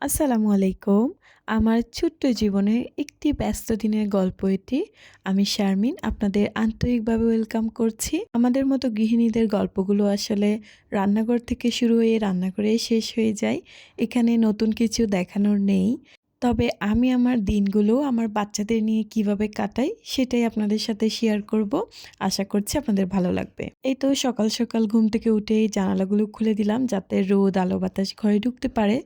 আসসালামু আলাইকুম। আমার ছোট্ট জীবনের একটি ব্যস্ত দিনের গল্প এটি। আমি শারমিন, আপনাদের আন্তরিকভাবে ওয়েলকাম করছি। আমাদের মতো গৃহিণীদের গল্পগুলো আসলে রান্নাঘর থেকে শুরু হয়ে রান্নাঘরে শেষ হয়ে যায়। এখানে নতুন কিছু দেখানোর নেই। তবে আমি আমার দিনগুলো আমার বাচ্চাদের নিয়ে কীভাবে কাটাই সেটাই আপনাদের সাথে শেয়ার করব। আশা করছি আপনাদের ভালো লাগবে। এই তো সকাল সকাল ঘুম থেকে উঠেই জানালাগুলো খুলে দিলাম যাতে রোদ আলো বাতাস ঘরে ঢুকতে পারে।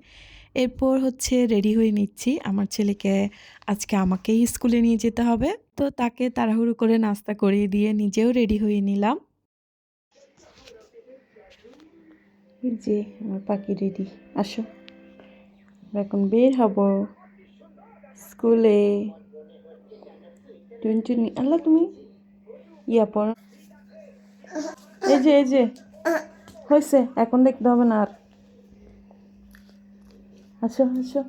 এরপর হচ্ছে রেডি হয়ে নিচ্ছি। আমার ছেলেকে আজকে আমাকেই স্কুলে নিয়ে যেতে হবে। তো তাকে তাড়াহুড়ো করে নাস্তা করিয়ে দিয়ে নিজেও রেডি হয়ে নিলাম। যে, আমার পাখি রেডি আসো। এখন বের হব স্কুলে। টুনটুনি, আল্লাহ তুমি ইয়া পর এই যে এই যে, হয়েছে, এখন দেখতে হবে না আর। আসো আসো।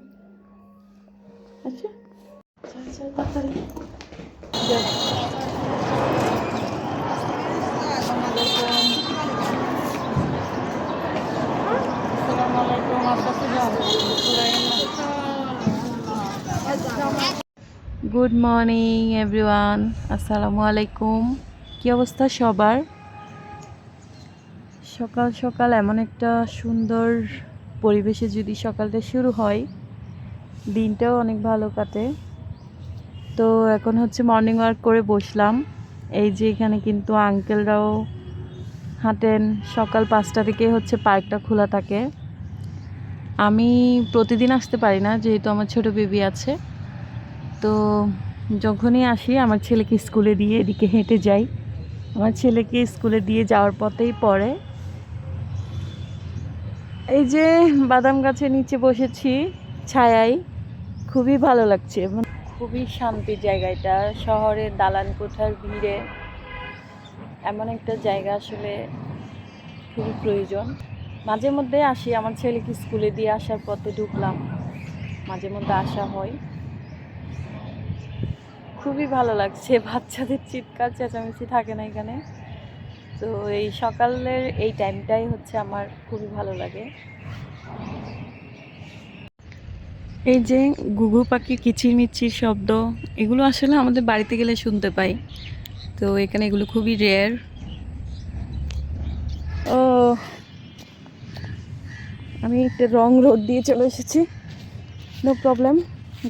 আসো। তাড়াতাড়ি। গুড মর্নিং এভরিওয়ান আসসালামু আলাইকুম কি অবস্থা সবার? সকাল সকাল এমন একটা সুন্দর পরিবেশে যদি সকালটা শুরু হয়, দিনটাও অনেক ভালো কাটে। তো এখন হচ্ছে মর্নিং ওয়াক করে বসলাম। এই যে এখানে কিন্তু আঙ্কেলরাও হাঁটেন। সকাল পাঁচটা থেকে হচ্ছে পার্কটা খোলা থাকে। আমি প্রতিদিন আসতে পারি না, যেহেতু আমার ছোট বেবি আছে। তো যখনই আসি, আমার ছেলেকে স্কুলে দিয়ে এদিকে হেঁটে যাই। আমার ছেলেকে স্কুলে দিয়ে যাওয়ার পথেই পড়ে। এই যে বাদাম গাছের নিচে বসেছি, ছায়ায়। খুবই ভালো লাগছে। মানে খুবই শান্তি জায়গা এটা। শহরের দালান কোঠার ভিড়ে এমন একটা জায়গা আসলে খুবই প্রয়োজন। মাঝে মধ্যে আসি, আমার ছেলেকে স্কুলে দিয়ে আসার পথে ঢুকলাম। মাঝে মধ্যে আসা হয়। খুবই ভালো লাগছে। বাচ্চাদের চিৎকার, চেঁচামেচি থাকে না এখানে। তো এই সকালের এই টাইমটাই হচ্ছে আমার খুবই ভালো লাগে। এই যে গুগু পাখির কিচিরমিচির শব্দ এগুলো আসলে আমাদের বাড়িতে গেলে শুনতে পাই। তো এখানে এগুলো খুবই রেয়ার ও আমি একটা রং রোড দিয়ে চলে এসেছি। নো প্রবলেম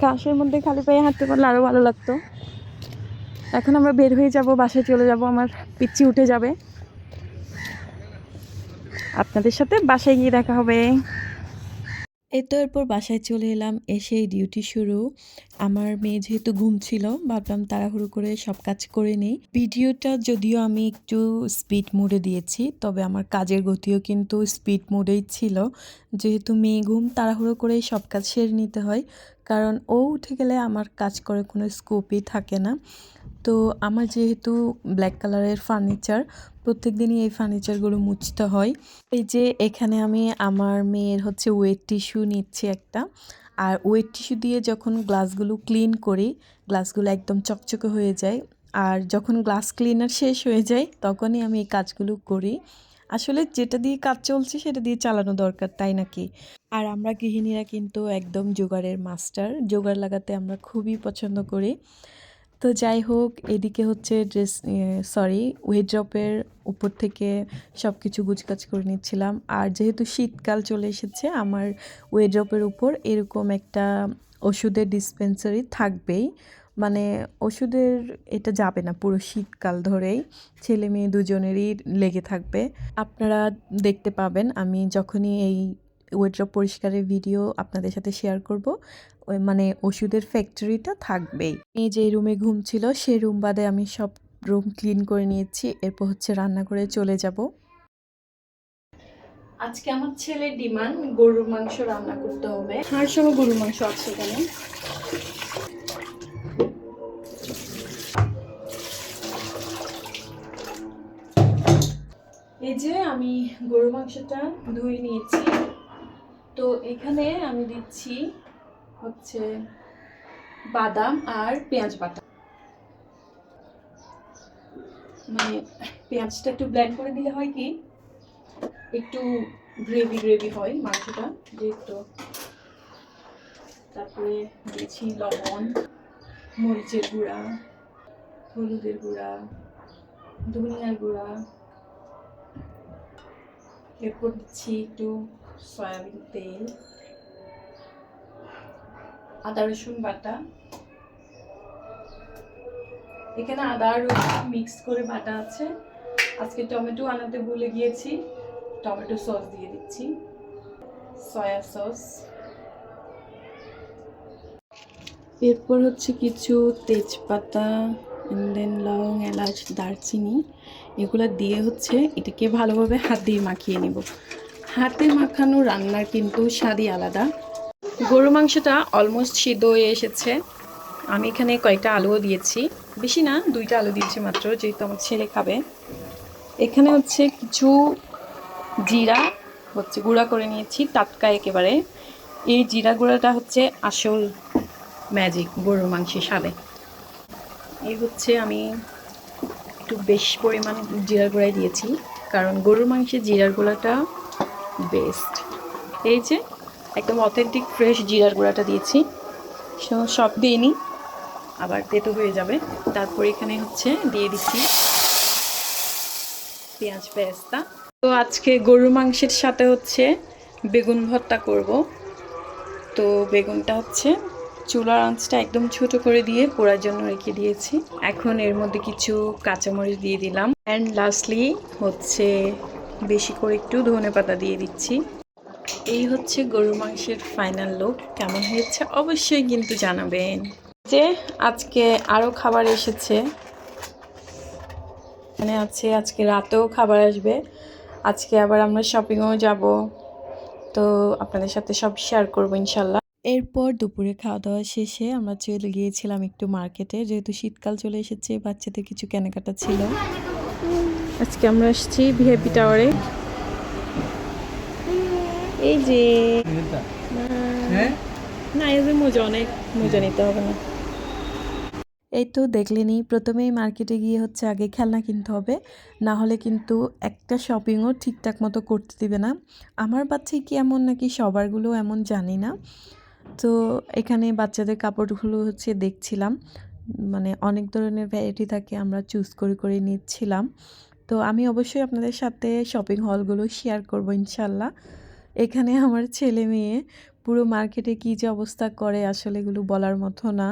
ঘাসের মধ্যে খালি পায়ে হাঁটতে পারলে আরও ভালো লাগতো। এখন আমরা বের হয়ে যাব, বাসায় চলে যাব, আমার পিচ্ছি উঠে যাবে। আপনাদের সাথে বাসায় গিয়ে দেখা হবে। এই তো এরপর বাসায় চলে এলাম, এসেই ডিউটি শুরু। আমার মেয়ে যেহেতু ঘুম ছিল, ভাবলাম তাড়াহুড়ো করে সব কাজ করে নেই। ভিডিওটা যদিও আমি একটু স্পিড মোডে দিয়েছি, তবে আমার কাজের গতিও কিন্তু স্পিড মোডেই ছিল। যেহেতু মেয়ে ঘুম, তাড়াহুড়ো করে সব কাজ সেরে নিতে হয়, কারণ ও উঠে গেলে আমার কাজ করে কোনো স্কোপই থাকে না। তো আমার যেহেতু ব্ল্যাক কালারের ফার্নিচার প্রত্যেক দিনই এই ফার্নিচারগুলো মুছতে হয়। এই যে এখানে আমি আমার মেয়ের হচ্ছে ওয়েট টিস্যু নিচ্ছি একটা। আর ওয়েট টিস্যু দিয়ে যখন গ্লাসগুলো ক্লিন করি গ্লাসগুলো একদম চকচকে হয়ে যায়। আর যখন গ্লাস ক্লিনার শেষ হয়ে যায়, তখনই আমি এই কাজগুলো করি। আসলে যেটা দিয়ে কাজ চলছে, সেটা দিয়ে চালানো দরকার, তাই নাকি? আর আমরা গৃহিণীরা কিন্তু একদম জোগাড়ের মাস্টার জোগাড় লাগাতে আমরা খুবই পছন্দ করি। তো যাই হোক, এদিকে হচ্ছে ড্রেস সরি ওয়েড্রপের উপর থেকে সব কিছু গুছকাজ করে নিচ্ছিলাম। আর যেহেতু শীতকাল চলে এসেছে, আমার ওয়েড্রপের উপর এরকম একটা ওষুধের ডিসপেন্সারি থাকবেই। মানে ওষুধের, এটা যাবে না, পুরো শীতকাল ধরেই। ছেলে মেয়ে দুজনেরই লেগে থাকবে। আপনারা দেখতে পাবেন, আমি যখনই এই ওয়েড্রপ পরিষ্কারের ভিডিও আপনাদের সাথে শেয়ার করব মানে ওষুধের ফ্যাক্টরিটা থাকবেই। এই যে রুমে ঘুম ছিল, সেই রুম বাদে আমি সব রুম ক্লিন করে নিয়েছি। এরপর হচ্ছে রান্না করে চলে যাব। আজকে আমার ছেলের ডিমান্ড গরুর মাংস রান্না করতে হবে। হাড় সহ গরুর মাংস আছে এখানে। এই যে আমি গরুর মাংসটা ধুয়ে নিয়েছি। তো এখানে আমি দিচ্ছি হচ্ছে বাদাম আর পেঁয়াজ বাটা। মানে পেঁয়াজটা একটু ব্লেন্ড করে দিলে হয় কি, একটু গ্রেভি গ্রেভি হয় মাংসটা, যেহেতু। তারপরে দিয়েছি লবণ, মরিচের গুঁড়া, হলুদের গুঁড়া, ধনিয়ার গুঁড়া। এরপর দিচ্ছি একটু সয়াবিন তেল। আদা রসুন বাটা। এখানে আদা রসুন মিক্স করে বাটা আছে। আজকে টমেটো আনাতে ভুলে গিয়েছি। টমেটো সস দিয়ে দিচ্ছি। Soya sauce. এরপর হচ্ছে কিছু তেজপাতা দেন লং, এলাচ, দারচিনি। এগুলো দিয়ে হচ্ছে এটাকে ভালোভাবে হাত দিয়ে মাখিয়ে নেব। হাতে মাখানো রান্নার কিন্তু স্বাদই আলাদা। গরু মাংসটা অলমোস্ট সিদ্ধ হয়ে এসেছে। আমি এখানে কয়েকটা আলুও দিয়েছি। বেশি না, দুইটা আলু দিয়েছি মাত্র, যেহেতু আমার ছেলে খাবে। এখানে হচ্ছে কিছু জিরা, হচ্ছে গুঁড়া করে নিয়েছি, টাটকা একেবারে। এই জিরা গুঁড়াটা হচ্ছে আসল ম্যাজিক গরুর মাংসের স্বাদে। এই হচ্ছে আমি একটু বেশ পরিমাণ জিরার গুঁড়াই দিয়েছি, কারণ গরুর মাংসের জিরার গুঁড়াটা বেস্ট এই যে একদম অথেন্টিক ফ্রেশ জিরার গুঁড়াটা দিয়েছি। সব দিয়ে নিই। আবার তেতো হয়ে যাবে। তারপর এখানে হচ্ছে দিয়ে দিচ্ছি পেঁয়াজ পেস্তা তো আজকে গরুর মাংসের সাথে হচ্ছে বেগুন ভর্তা করব। তো বেগুনটা হচ্ছে চুলার আঁচটা একদম ছোট করে দিয়ে পোড়ার জন্য রেখে দিয়েছি। এখন এর মধ্যে কিছু কাঁচামরিচ দিয়ে দিলাম। অ্যান্ড লাস্টলি হচ্ছে বেশি করে একটু ধনে পাতা দিয়ে দিচ্ছি। এই হচ্ছে গরুর মাংসের ফাইনাল লুক কেমন হয়েছে অবশ্যই কিন্তু জানাবেন। যে আজকে আরও খাবার এসেছে। মানে আছে, আজকে রাতেও খাবার আসবে। আজকে আবার আমরা শপিংও যাব। তো আপনাদের সাথে সব শেয়ার করব ইনশাল্লাহ এরপর দুপুরে খাওয়া দাওয়া শেষে আমরা চলে গিয়েছিলাম একটু মার্কেটে যেহেতু শীতকাল চলে এসেছে, বাচ্চাদের কিছু কেনাকাটা ছিল। আজকে আমরা আসছি ভিআইপি টাওয়ারে এই যে। না। এই যে মোজা অনেক মোজা নিতে হবে না। এই তো দেখলেনি প্রথমেই মার্কেটে গিয়ে হচ্ছে আগে খেলনা কিনতে হবে। না হলে কিন্তু একটা শপিংও ঠিকঠাক মতো করতে দিবে না। আমার বাচ্চাই কি এমন নাকি সবারগুলো এমন জানি না। তো এখানে বাচ্চাদের কাপড়গুলো হচ্ছে দেখছিলাম। মানে অনেক ধরনের ভ্যারাইটি থাকে আমরা চুজ করে করে নিচ্ছিলাম। তো আমি অবশ্যই আপনাদের সাথে শপিং হলগুলো শেয়ার করব ইনশাল্লাহ। এখানে আমার ছেলে মেয়ে, পুরো মার্কেটে কী যে অবস্থা করে আসলে এগুলো বলার মতো না।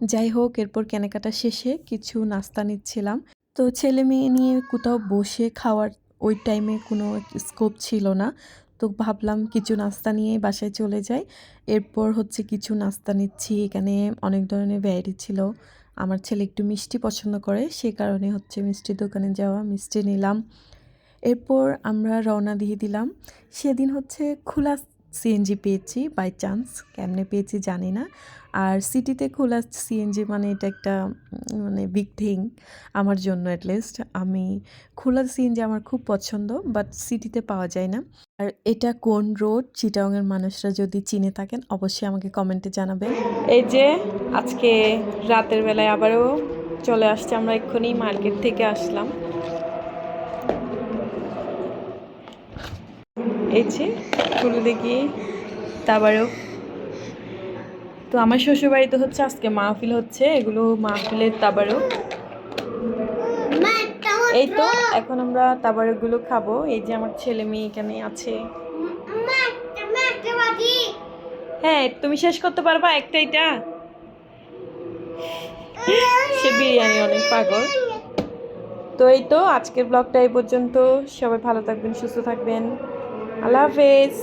যাই হোক, এরপর কেনাকাটা শেষে কিছু নাস্তা নিচ্ছিলাম। তো ছেলে মেয়ে নিয়ে কোথাও বসে খাওয়ার ওই টাইমে কোনো স্কোপ ছিল না। তো ভাবলাম কিছু নাস্তা নিয়ে বাসায় চলে যাই। এরপর হচ্ছে কিছু নাস্তা নিচ্ছি। এখানে অনেক ধরনের ভ্যারাইটি ছিল। আমার ছেলে একটু মিষ্টি পছন্দ করে। সে কারণে হচ্ছে মিষ্টির দোকানে যাওয়া মিষ্টি নিলাম। এরপর আমরা রওনা দিয়ে দিলাম। সেদিন হচ্ছে খোলা সিএনজি পেয়েছি বাই চান্স কেমনে পেয়েছি জানি না। আর সিটিতে খোলা সিএনজি মানে এটা একটা মানে বিগ থিং আমার জন্য অ্যাটলিস্ট আমি খোলা সিএনজি আমার খুব পছন্দ বাট সিটিতে পাওয়া যায় না। আর এটা কোন রোড চিটাংয়ের মানুষরা যদি চিনে থাকেন, অবশ্যই আমাকে কমেন্টে জানাবেন। এই যে, আজকে রাতের বেলায় আবারও চলে আসছে, আমরা এক্ষুনি মার্কেট থেকে আসলাম। যে ফুল দেখি, তারপরেও। তো আমার শ্বশুরবাড়িতে হচ্ছে, আজকে মাহফিল হচ্ছে, এগুলো মাহফিলের তাবারও এই তো, এখন আমরা তাবারকগুলো খাব। এই যে আমার ছেলে মেয়ে এখানে আছে। হ্যাঁ তুমি শেষ করতে পারবা একটা এটা? সে বিরিয়ানি অনেক পাগল। তো এই তো, আজকের ব্লগটা এই পর্যন্ত। সবাই ভালো থাকবেন, সুস্থ থাকবেন। আল্লাহ হাফেজ।